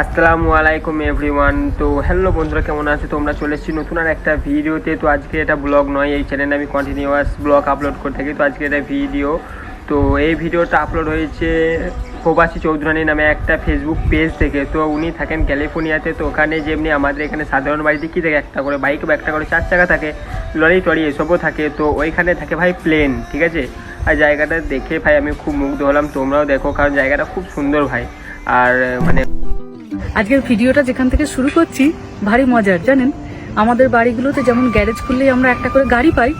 আসসালামু আলাইকুম এভরিওয়ান। তো হ্যালো বন্ধুরা, কেমন আছে? তোমরা চলে এসেছি নতুন আর একটা ভিডিওতে। তো আজকে এটা ব্লগ নয়, এই চ্যানেলে আমি কন্টিনিউয়াস ব্লগ আপলোড করে থাকি। তো আজকে এটা ভিডিও তো এই ভিডিওটা আপলোড হয়েছে প্রবাসী চৌধুরানী নামে একটা ফেসবুক পেজ থেকে, তো উনি থাকেন ক্যালিফোর্নিয়াতে, তো ওখানে যেমনি আমাদের এখানে সাধারণ বাড়িতে কী থাকে? একটা করে বাইক বা একটা করে চার চাকা থাকে, লরি টরি এসবও থাকে, তো ওইখানে থাকে ভাই প্লেন ঠিক আছে? আর জায়গাটা দেখে ভাই আমি খুব মুগ্ধ হলাম, তোমরাও দেখো, কারণ জায়গাটা খুব সুন্দর ভাই। আর মানে আজকের ভিডিওটা যেখান থেকে শুরু করছি, ভারী মজার, জানেন? আমাদের বাড়িগুলোতে যেমন গ্যারেজ খুললেই আমরা একটা করে গাড়ি পাই,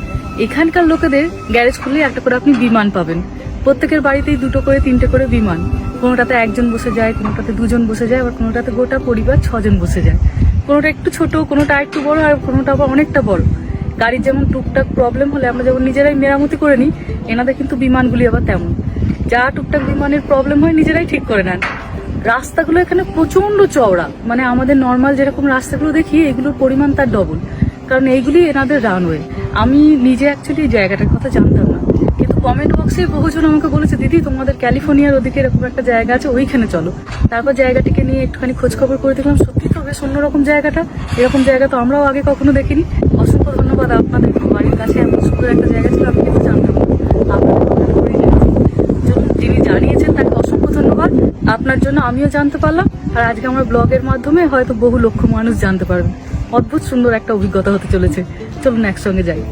এখানকার লোকেদের গ্যারেজ খুললেই একটা করে আপনি বিমান পাবেন। প্রত্যেকের বাড়িতেই দুটো করে, তিনটে করে বিমান। কোনোটাতে একজন বসে যায়, কোনোটাতে দুজন বসে যায়, আবার কোনোটাতে গোটা পরিবার ছজন বসে যায়। কোনোটা একটু ছোট, কোনোটা একটু বড়, আর কোনোটা আবার অনেকটা বড়। গাড়ির যেমন টুকটাক প্রবলেম হলে আমরা যেমন নিজেরাই মেরামতি করে নিই, এনাদের কিন্তু বিমানগুলি আবার তেমন। যা টুকটাক বিমানের প্রবলেম হয় নিজেরাই ঠিক করে নেন। রাস্তাগুলো এখানে প্রচণ্ড চওড়া। মানে আমাদের নর্মাল যেরকম রাস্তাগুলো দেখি, এগুলোর পরিমাণ তার ডবল কারণ এইগুলি এনাদের রানওয়ে আমি নিজে অ্যাকচুয়ালি জায়গাটার কথা জানতাম না। কমেন্ট বক্সে বহুজন আমাকে বলেছে, দিদি, তোমাদের ক্যালিফোর্নিয়ার ওদিকে এরকম একটা জায়গা আছে, ওইখানে চলো। তারপর জায়গাটিকে নিয়ে একটুখানি খোঁজখবর করে দেখলাম, সত্যি তো বেশ অন্যরকম জায়গাটা। এরকম জায়গা তো আমরাও আগে কখনো দেখিনি। অসংখ্য ধন্যবাদ আপনাদের। বাড়ির কাছে এমন সুন্দর একটা জায়গা ছিল, আমি কিন্তু জানতাম যিনি জানিয়েছেন তাকে অসংখ্য ধন্যবাদ। আপনার জন্য আমিও জানতে পারলাম। আর আজকে আমার ব্লগের মাধ্যমে হয়তো বহু লক্ষ মানুষ জানতে পারবে। অদ্ভুত সুন্দর একটা অভিজ্ঞতা হতে চলেছে। চলুন একসঙ্গে যাই।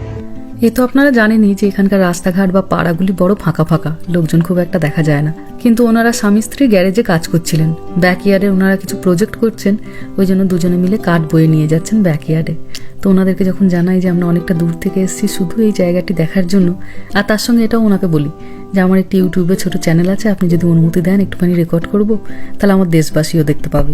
এ তো আপনারা জানেনই যে এখানকার রাস্তাঘাট বা পাড়াগুলি বড় ফাঁকা ফাঁকা, লোকজন খুব একটা দেখা যায় না। কিন্তু ওনারা স্বামী স্ত্রী গ্যারেজে কাজ করছিলেন। ব্যাকইয়ার্ডে ওনারা কিছু প্রজেক্ট করছেন, ওই জন্য দুজনে মিলে কাঠ বয়ে নিয়ে যাচ্ছেন ব্যাকইয়ার্ডে। তো ওনাদেরকে যখন জানাই যে আমরা অনেকটা দূর থেকে এসেছি শুধু এই জায়গাটি দেখার জন্য, আর তার সঙ্গে এটাও ওনাকে বলি যে আমার একটি ইউটিউবে ছোট চ্যানেল আছে, আপনি যদি অনুমতি দেন একটুখানি রেকর্ড করব, তাহলে আমার দেশবাসীও দেখতে পাবে।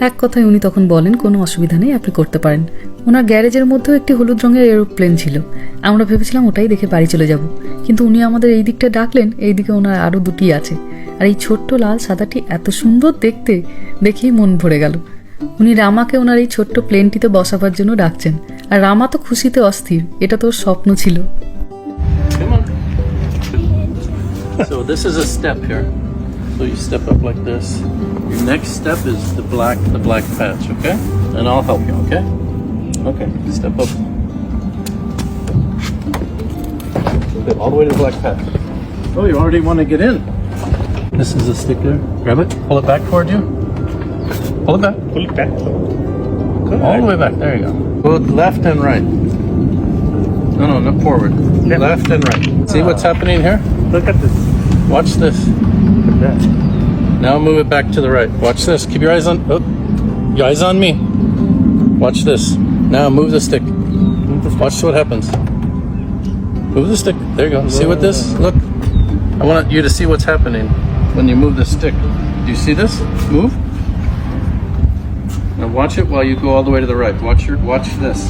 এক কথায় উনি তখন বলেন, কোনো অসুবিধা নেই, আপনি করতে পারেন। ওনার গ্যারেজের মধ্যেও একটি হলুদ রঙের এরোপ্লেন ছিল। আমরা ভেবেছিলাম ওটাই দেখে বাড়ি চলে যাব। কিন্তু উনি আমাদের এই দিকটা ডাকলেন, এই দিকে ওনার আরও দুটি আছে। আর এই ছোট্ট লাল সাদাটি এত সুন্দর দেখতে, দেখেই মন ভরে গেল। উনি রামাকে ওনার এই ছোট্ট প্লেনটিতে বসাবার জন্য ডাকছেন আর রামা তো খুশিতে অস্থির এটা তো স্বপ্ন ছিল So this is a step here. So you step up like this. Your next step is the black, the black patch, okay? And I'll help you, okay? Okay, step up. Good, all the way to the black patch. Oh, you already want to get in. This is a stick there. Grab it, pull it back toward you. Pull it back. Pull it back. All the way back. There you go. Go left and right. No, no, not forward. Left. Left and right. See ah. what's happening here? Look at this. Watch this. Look at that. Now move it back to the right. Watch this. Keep your eyes on. Oh, your eyes on me. Watch this. Now move the stick. Move the stick. Watch what happens. Move the stick. There you go. See what this? Look. I want you to see what's happening when you move the stick. Do you see this? Move. Now watch it while you go all the way to the right. Watch your watch this.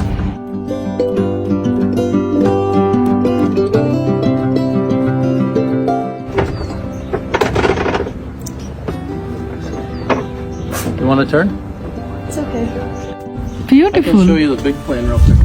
You want to turn? It's okay. Beautiful. I can show you the big plane real quick.